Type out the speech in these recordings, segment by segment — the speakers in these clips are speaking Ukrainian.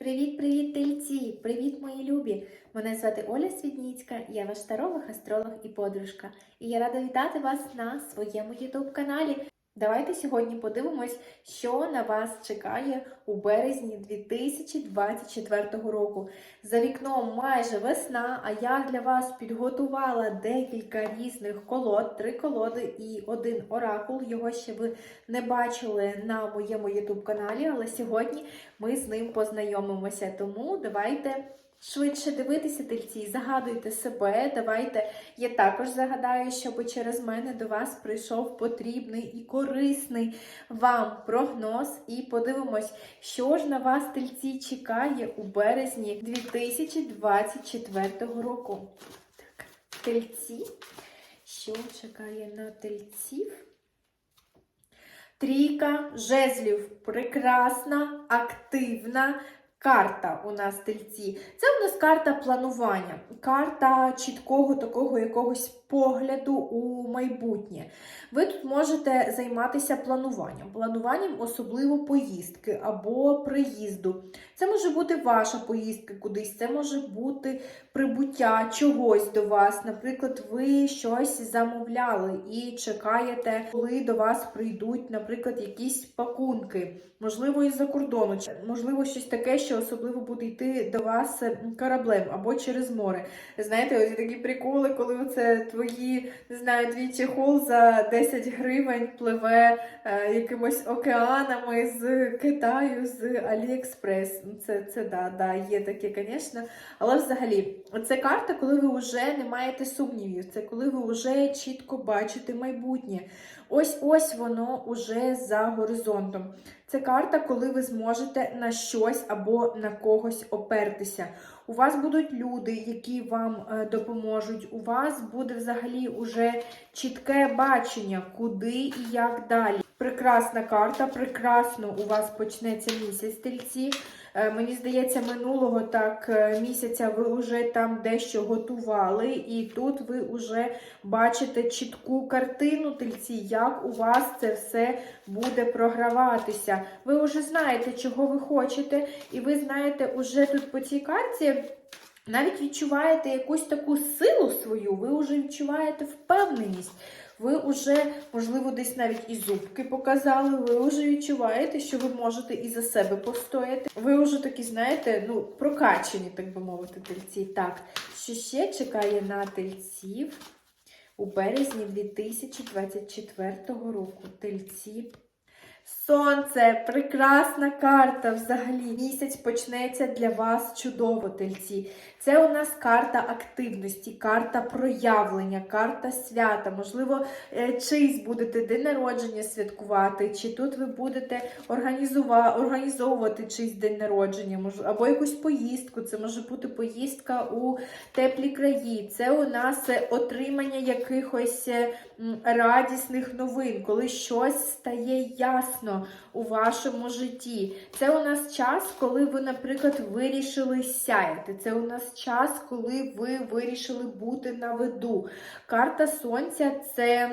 Привіт-привіт, тельці! Привіт, мої любі! Мене звати Оля Свідніцька, я ваш таролог, астролог і подружка. І я рада вітати вас на своєму YouTube каналі. Давайте сьогодні подивимось, що на вас чекає у березні 2024 року. За вікном майже весна, а я для вас підготувала декілька різних колод, три колоди і один оракул. Його ще ви не бачили на моєму YouTube каналі, але сьогодні ми з ним познайомимося. Тому давайте швидше дивитися тельці, загадуйте себе. Давайте я також загадаю, щоб через мене до вас прийшов потрібний і корисний вам прогноз. І подивимось, що ж на вас тельці чекає у березні 2024 року. Так, тельці. Що чекає на тельців? Трійка жезлів. Прекрасна, активна карта у нас тельці. Це у нас карта планування, карта чіткого такого якогось погляду у майбутнє. Ви тут можете займатися плануванням. Плануванням особливо поїздки або приїзду. Це може бути ваша поїздка кудись, це може бути прибуття чогось до вас. Наприклад, ви щось замовляли і чекаєте, коли до вас прийдуть, наприклад, якісь пакунки, можливо, із-за кордону, можливо, щось таке, що особливо буде йти до вас кораблем або через море. Знаєте, ось такі приколи, коли це твої, не знаю, твій чехол за 10 гривень пливе е, якимось океанами з Китаю, з Аліекспрес. Це, це да, да, є таке, звісно. Але взагалі, це карта, коли ви вже не маєте сумнівів, це коли ви вже чітко бачите майбутнє. Ось ось воно уже за горизонтом. Це карта, коли ви зможете на щось або на когось опертися. У вас будуть люди, які вам е, допоможуть. У вас буде взагалі уже чітке бачення, куди і як далі. Прекрасна карта, прекрасно у вас почнеться місяць тельці. Е, Мені здається, минулого так е, місяця ви вже там дещо готували, і тут ви вже бачите чітку картину тельці, як у вас це все буде програватися. Ви вже знаєте, чого ви хочете, і ви знаєте, уже тут по цій карті. Навіть відчуваєте якусь таку силу свою, ви вже відчуваєте впевненість. Ви вже, можливо, десь навіть і зубки показали, ви вже відчуваєте, що ви можете і за себе постояти. Ви вже такі, знаєте, ну, прокачені, так би мовити, тельці. Так, що ще чекає на тельців у березні 2024 року? Тельці. Сонце, прекрасна карта взагалі. Місяць почнеться для вас чудово, тельці. Це у нас карта активності, карта проявлення, карта свята. Можливо, е, чийсь будете день народження святкувати, чи тут ви будете організовувати чийсь день народження, або якусь поїздку. Це може бути поїздка у теплі краї. Це у нас е, отримання якихось е, радісних новин, коли щось стає ясно у вашому житті. Це у нас час, коли ви, наприклад, вирішили сяяти. Це у нас час, коли ви вирішили бути на виду. Карта сонця це.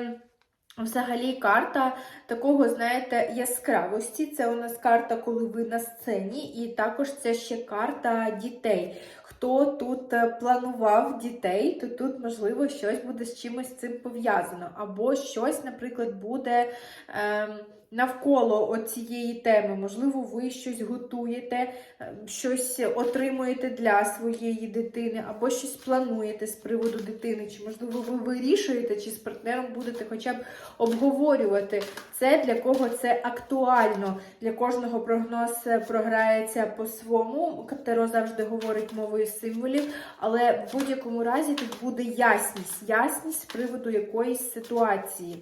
Взагалі карта такого, знаєте, яскравості. Це у нас карта, коли ви на сцені, і також це ще карта дітей. Хто тут е, планував дітей, то тут, можливо, щось буде з чимось цим пов'язано. Або щось, наприклад, буде. Ем, Навколо цієї теми, можливо, ви щось готуєте, е, щось отримуєте для своєї дитини, або щось плануєте з приводу дитини, чи, можливо, ви вирішуєте, чи з партнером будете хоча б обговорювати це, для кого це актуально. Для кожного прогноз е, програється по-своєму. Таро завжди говорить мовою символів, але в будь-якому разі тут буде ясність, ясність з приводу якоїсь ситуації.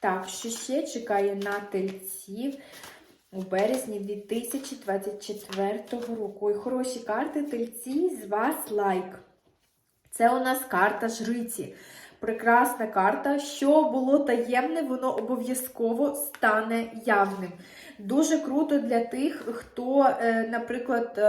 Так, що ще чекає на тельців у березні 2024 року. І хороші карти тельці з вас лайк. Це у нас карта жриці. Прекрасна карта. Що було таємне, воно обов'язково стане явним. Дуже круто для тих, хто, е, наприклад, е,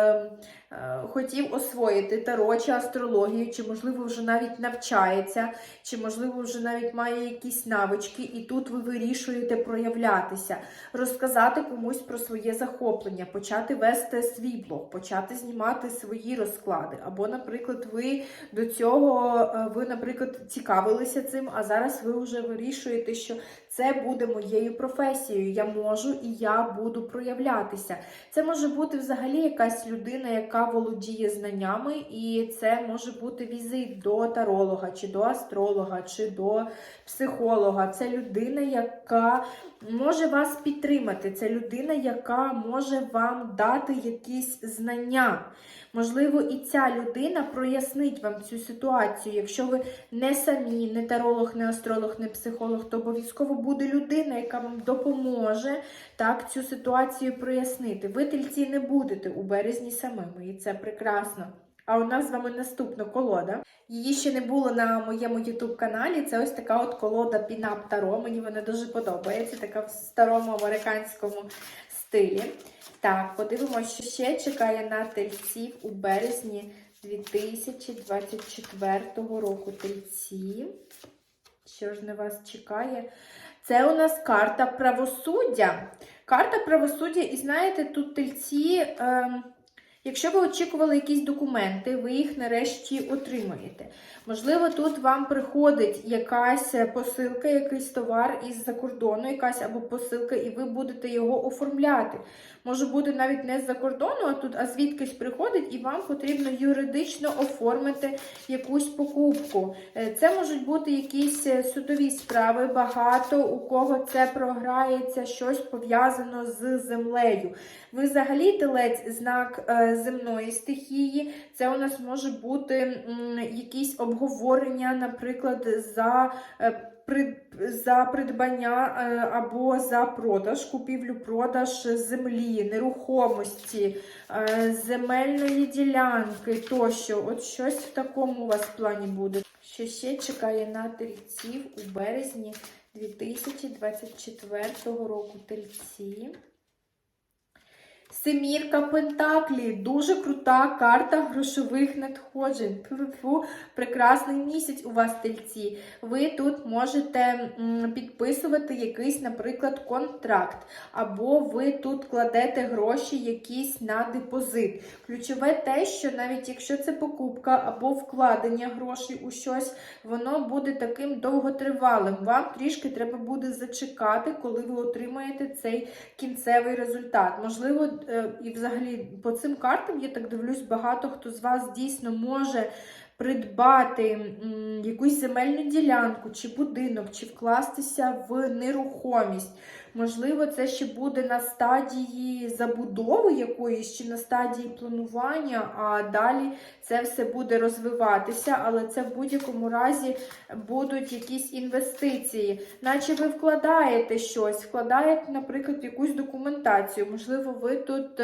е, хотів освоїти таро чи астрологію, чи, можливо, вже навіть навчається, чи, можливо, вже навіть має якісь навички, і тут ви вирішуєте проявлятися, розказати комусь про своє захоплення, почати вести свій блог, почати знімати свої розклади. Або, наприклад, ви до цього, е, ви, наприклад, цікавилися цим, а зараз ви вже вирішуєте, що це буде моєю професією. Я можу і я буду проявлятися. Це може бути взагалі якась людина, яка володіє знаннями, і це може бути візит до таролога, чи до астролога, чи до психолога. Це людина, яка може вас підтримати. Це людина, яка може вам дати якісь знання. Можливо, і ця людина прояснить вам цю ситуацію. Якщо ви не самі, не таролог, не астролог, не психолог, то обов'язково буде людина, яка вам допоможе так цю ситуацію прояснити. Ви тельці не будете у березні самими, і це прекрасно. А у нас з вами наступна колода. Її ще не було на моєму YouTube каналі. Це ось така от колода Пінап Таро. Мені вона дуже подобається, така в старому американському стилі. Так, подивимося, що ще чекає на тельців у березні 2024 року. Тельці. Що ж на вас чекає? Це у нас карта правосуддя. Карта правосуддя, і знаєте, тут тельці. Е Якщо ви очікували якісь документи, ви їх нарешті отримаєте. Можливо, тут вам приходить якась посилка, якийсь товар із-за кордону, якась або посилка, і ви будете його оформляти. Може бути навіть не з-за кордону, а тут, а звідкись приходить, і вам потрібно юридично оформити якусь покупку. Е, Це можуть бути якісь судові справи, багато у кого це програється, щось пов'язано з землею. Ви взагалі телець знак е, земної стихії. Це у нас може бути якісь обговорення, наприклад, за. е, За придбання е, або за продаж, купівлю-продаж землі, нерухомості, е, земельної ділянки тощо. От щось в такому у вас плані буде. Що ще чекає на тельців у березні 2024 року тельці. Семірка Пентаклі. Дуже крута карта грошових надходжень. Тьфу-тьфу, прекрасний місяць у вас тельці. Ви тут можете підписувати якийсь, наприклад, контракт. Або ви тут кладете гроші якісь на депозит. Ключове те, що навіть якщо це покупка або вкладення грошей у щось, воно буде таким довготривалим. Вам трішки треба буде зачекати, коли ви отримаєте цей кінцевий результат. Можливо, е, і взагалі по цим картам, я так дивлюсь, багато хто з вас дійсно може придбати якусь земельну ділянку, чи будинок, чи вкластися в нерухомість. Можливо, це ще буде на стадії забудови якоїсь, чи на стадії планування, а далі це все буде розвиватися, але це в будь-якому разі будуть якісь інвестиції. Наче ви вкладаєте щось, вкладаєте, наприклад, якусь документацію. Можливо, ви тут.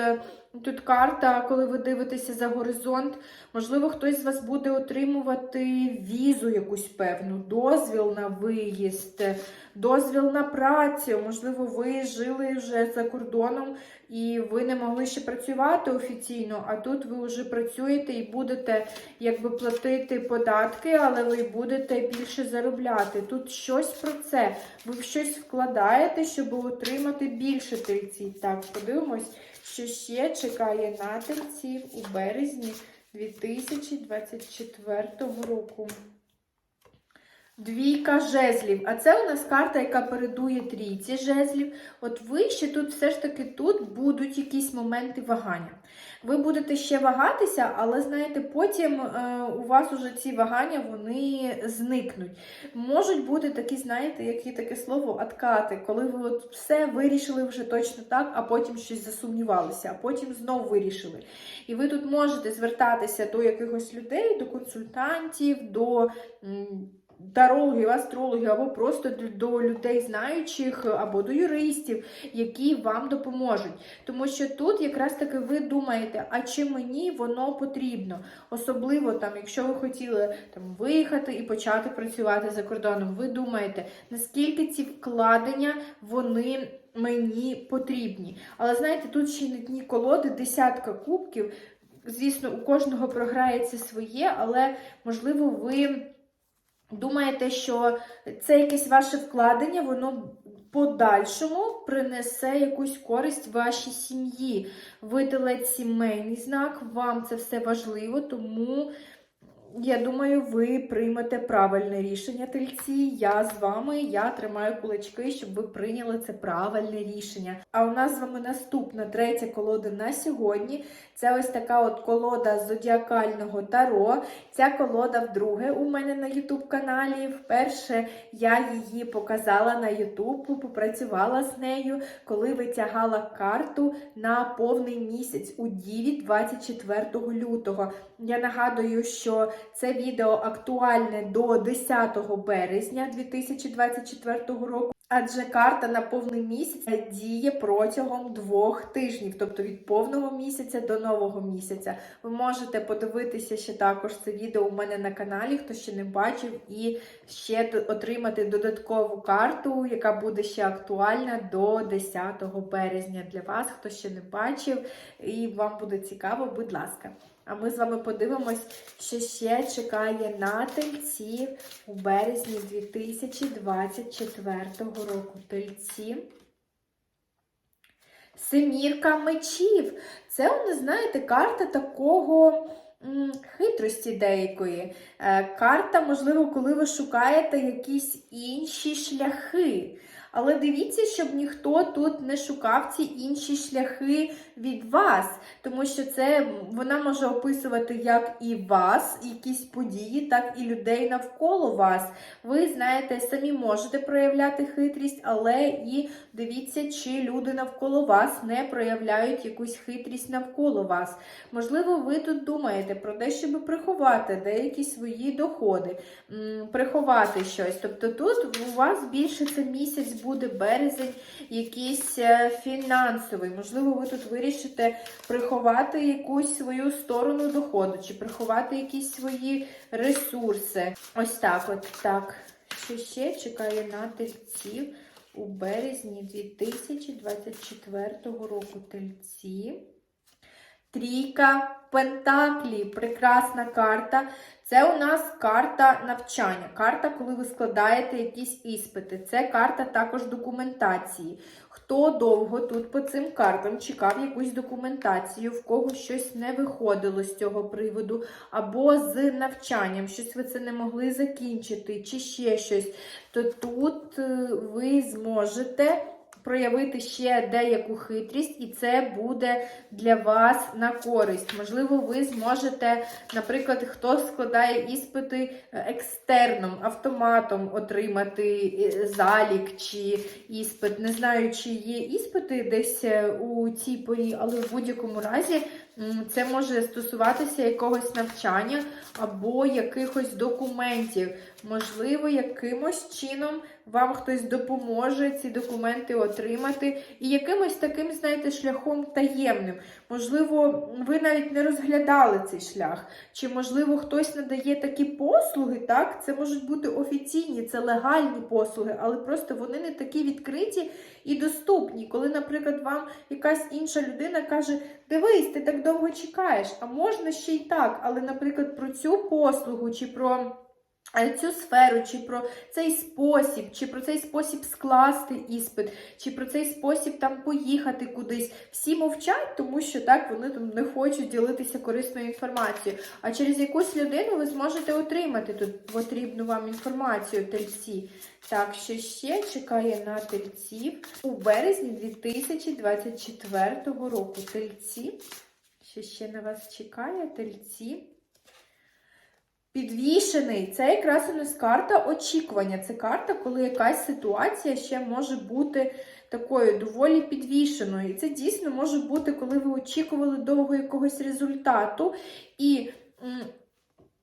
Тут карта, коли ви дивитеся за горизонт, можливо, хтось з вас буде отримувати візу якусь певну, дозвіл на виїзд, дозвіл на працю. Можливо, ви жили вже за кордоном і ви не могли ще працювати офіційно, а тут ви вже працюєте і будете якби платити податки, але ви будете більше заробляти. Тут щось про це. Ви в щось вкладаєте, щоб отримати більше тельців. Так, подивимось що ще чекає натинців у березні 2024 року. Двійка жезлів. А це у нас карта, яка передує трійці жезлів. От ви ще тут все ж таки тут будуть якісь моменти вагання. Ви будете ще вагатися, але знаєте, потім е, у вас уже ці вагання вони зникнуть. Можуть бути такі, знаєте, як є таке слово откати, коли ви от все вирішили вже точно так, а потім щось засумнівалися, а потім знову вирішили. І ви тут можете звертатися до якихось людей, до консультантів, до. Тарологів, астрологів, або просто до- людей знаючих, або до юристів, які вам допоможуть. Тому що тут якраз таки ви думаєте, а чи мені воно потрібно? Особливо там, якщо ви хотіли там виїхати і почати працювати за кордоном, ви думаєте, наскільки ці вкладення вони мені потрібні. Але знаєте, тут ще на дні колоди десятка кубків. Звісно, у кожного програється своє, але можливо, ви думаєте, що це якесь ваше вкладення, воно подальшому принесе якусь користь вашій сім'ї. Ви сімейний знак, вам це все важливо, тому. Я думаю, ви приймете правильне рішення, тельці. Я з вами, я тримаю кулачки, щоб ви прийняли це правильне рішення. А у нас з вами наступна третя колода на сьогодні. Це ось така от колода зодіакального таро. Ця колода вдруге у мене на YouTube каналі. Вперше я її показала на YouTube, попрацювала з нею, коли витягала карту на повний місяць у Діві 24 лютого. Я нагадую, що це відео актуальне до 10 березня 2024 року. Адже карта на повний місяць діє протягом двох тижнів, тобто від повного місяця до нового місяця. Ви можете подивитися ще також це відео у мене на каналі, хто ще не бачив, і ще отримати додаткову карту, яка буде ще актуальна до 10 березня для вас, хто ще не бачив, і вам буде цікаво, будь ласка. А ми з вами подивимось, що ще чекає на тельців у березні 2024 року. Тельці. Семірка мечів. Це, ви знаєте, карта такого хитрості деякої. Е, Карта, можливо, коли ви шукаєте якісь інші шляхи. Але дивіться, щоб ніхто тут не шукав ці інші шляхи від вас, тому що це вона може описувати як і вас, якісь події, так і людей навколо вас. Ви знаєте, самі можете проявляти хитрість, але і дивіться, чи люди навколо вас не проявляють якусь хитрість навколо вас. Можливо, ви тут думаєте про те, щоб приховати деякі свої доходи, приховати щось. Тобто тут у вас більше це місяць буде березень, якийсь е, фінансовий. Можливо, ви тут вирішите приховати якусь свою сторону доходу, чи приховати якісь свої ресурси. Ось так, от так. Що ще чекає на тельців у березні 2024 року тельці. Трійка Пентаклі, прекрасна карта. Це у нас карта навчання, карта, коли ви складаєте якісь іспити. Це карта також документації. Хто довго тут по цим картам чекав якусь документацію, в кого щось не виходило з цього приводу, або з навчанням, щось ви це не могли закінчити, чи ще щось, то тут е, ви зможете проявити ще деяку хитрість, і це буде для вас на користь. Можливо, ви зможете, наприклад, хто складає іспити е, екстерном, автоматом отримати е, залік чи іспит. Не знаю, чи є іспити десь е, у цій порі, але в будь-якому разі це може стосуватися якогось навчання або якихось документів. Можливо, якимось чином вам хтось допоможе ці документи отримати, і якимось таким, знаєте, шляхом таємним. Можливо, ви навіть не розглядали цей шлях. Чи, можливо, хтось надає такі послуги, так? Це можуть бути офіційні, це легальні послуги, але просто вони не такі відкриті і доступні. Коли, наприклад, вам якась інша людина каже, дивись, ти так довго чекаєш, а можна ще й так, але, наприклад, про цю послугу чи про. Цю сферу, чи про цей спосіб, чи про цей спосіб скласти іспит, чи про цей спосіб там поїхати кудись. Всі мовчать, тому що так вони там не хочуть ділитися корисною інформацією. А через якусь людину ви зможете отримати тут потрібну вам інформацію тельці. Так, що ще чекає на тельців у березні 2024 року. Тельці. Що ще на вас чекає? Тельці. Підвішений. Це якраз у нас карта очікування. Це карта, коли якась ситуація ще може бути такою доволі підвішеною. І це дійсно може бути, коли ви очікували довго якогось результату, і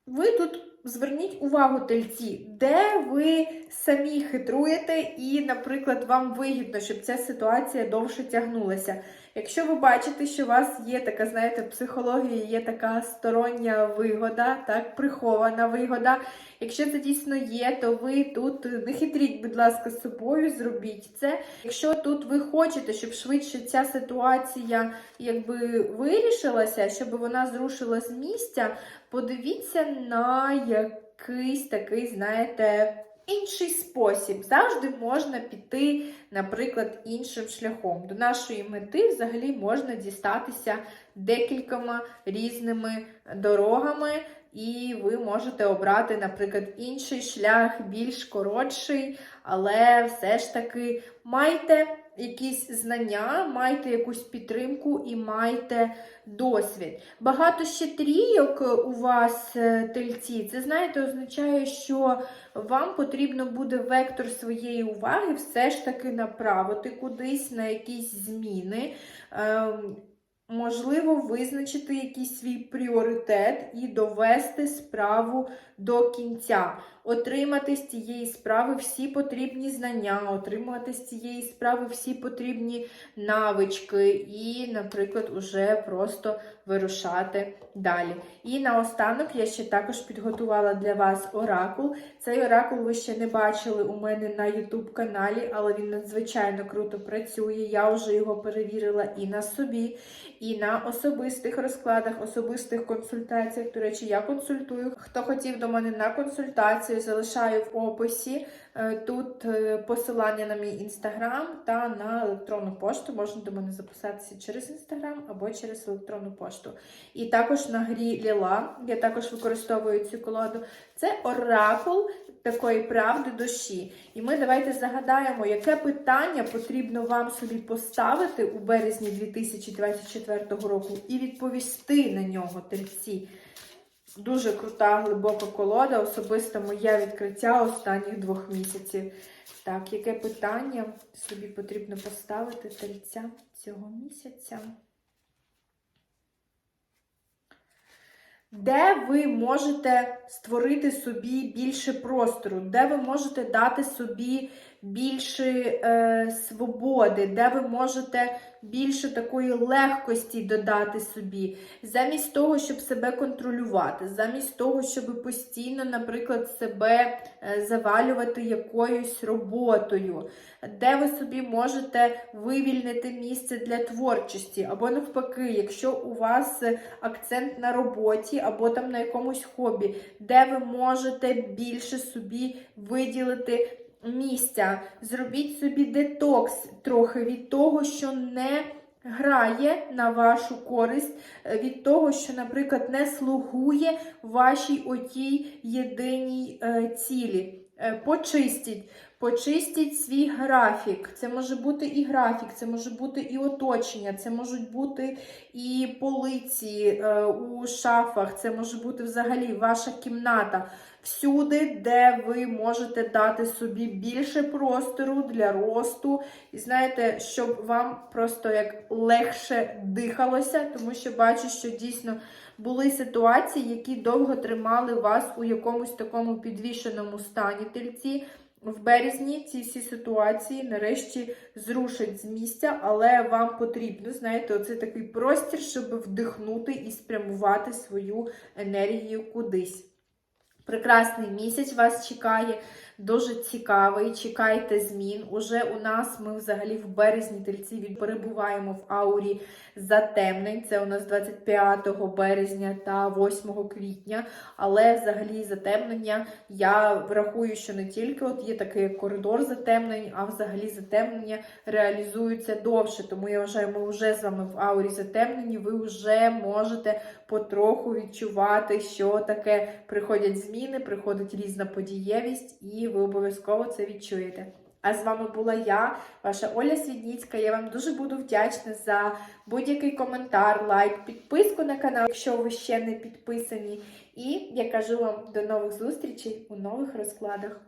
ви тут Зверніть увагу, тельці, де ви самі хитруєте, і, наприклад, вам вигідно, щоб ця ситуація довше тягнулася. Якщо ви бачите, що у вас є така, знаєте, психологія, є така стороння вигода, так, прихована вигода. Якщо це дійсно є, то ви тут не хитріть, будь ласка, з собою, зробіть це. Якщо тут ви хочете, щоб швидше ця ситуація якби вирішилася, щоб вона зрушила з місця, подивіться на якийсь такий, знаєте, інший спосіб. Завжди можна піти, наприклад, іншим шляхом. До нашої мети взагалі можна дістатися декількома різними дорогами. І ви можете обрати, наприклад, інший шлях, більш коротший, але все ж таки майте якісь знання, майте якусь підтримку і майте досвід. Багато ще трійок у вас е, тельці. Це, знаєте, означає, що вам потрібно буде вектор своєї уваги все ж таки направити кудись на якісь зміни. Можливо, визначити якийсь свій пріоритет і довести справу до кінця, отримати з цієї справи всі потрібні знання, отримати з цієї справи всі потрібні навички, і, наприклад, уже просто вирушати далі. І наостанок я ще також підготувала для вас оракул. Цей оракул ви ще не бачили у мене на YouTube каналі, але він надзвичайно круто працює. Я вже його перевірила і на собі, і на особистих розкладах, особистих консультаціях. До речі, я консультую. Хто хотів до мене на консультацію, залишаю в описі. Е, Тут е, посилання на мій інстаграм та на електронну пошту. Можна до мене записатися через інстаграм або через електронну пошту. І також на грі Ліла, я також використовую цю колоду. Це оракул такої правди душі. І ми давайте загадаємо, яке питання потрібно вам собі поставити у березні 2024 року і відповісти на нього тельці. Дуже крута, глибока колода, особисто моє відкриття останніх двох місяців. Так, яке питання собі потрібно поставити тельця цього місяця? Де ви можете створити собі більше простору, де ви можете дати собі більше е, свободи, де ви можете більше такої легкості додати собі, замість того, щоб себе контролювати, замість того, щоб постійно, наприклад, себе е, завалювати якоюсь роботою, де ви собі можете вивільнити місце для творчості, або навпаки, якщо у вас акцент на роботі, або там на якомусь хобі, де ви можете більше собі виділити місця. Зробіть собі детокс трохи від того, що не грає на вашу користь, е, від того, що, наприклад, не слугує вашій отій єдиній е, цілі. Е, Почистіть. Почистіть свій графік. Це може бути і графік, це може бути і оточення, це можуть бути і полиці е, у шафах, це може бути взагалі ваша кімната. Всюди, де ви можете дати собі більше простору для росту. І знаєте, щоб вам просто як легше дихалося, тому що бачу, що дійсно були ситуації, які довго тримали вас у якомусь такому підвішеному стані тельці. В березні ці всі ситуації нарешті зрушать з місця, але вам потрібно, знаєте, оце такий простір, щоб вдихнути і спрямувати свою енергію кудись. Прекрасний місяць вас чекає, дуже цікавий. Чекайте змін. Уже у нас ми взагалі в березні тельці перебуваємо в аурі затемнень. Це у нас 25 березня та 8 квітня. Але взагалі затемнення я врахую, що не тільки от є такий коридор затемнень, а взагалі затемнення реалізуються довше. Тому я вважаю, ми вже з вами в аурі затемнені. Ви вже можете потроху відчувати, що таке приходять зміни, приходить різна подієвість, ви обов'язково це відчуєте. А з вами була я, ваша Оля Свідніцька. Я вам дуже буду вдячна за будь-який коментар, лайк, підписку на канал, якщо ви ще не підписані. І я кажу вам до нових зустрічей у нових розкладах.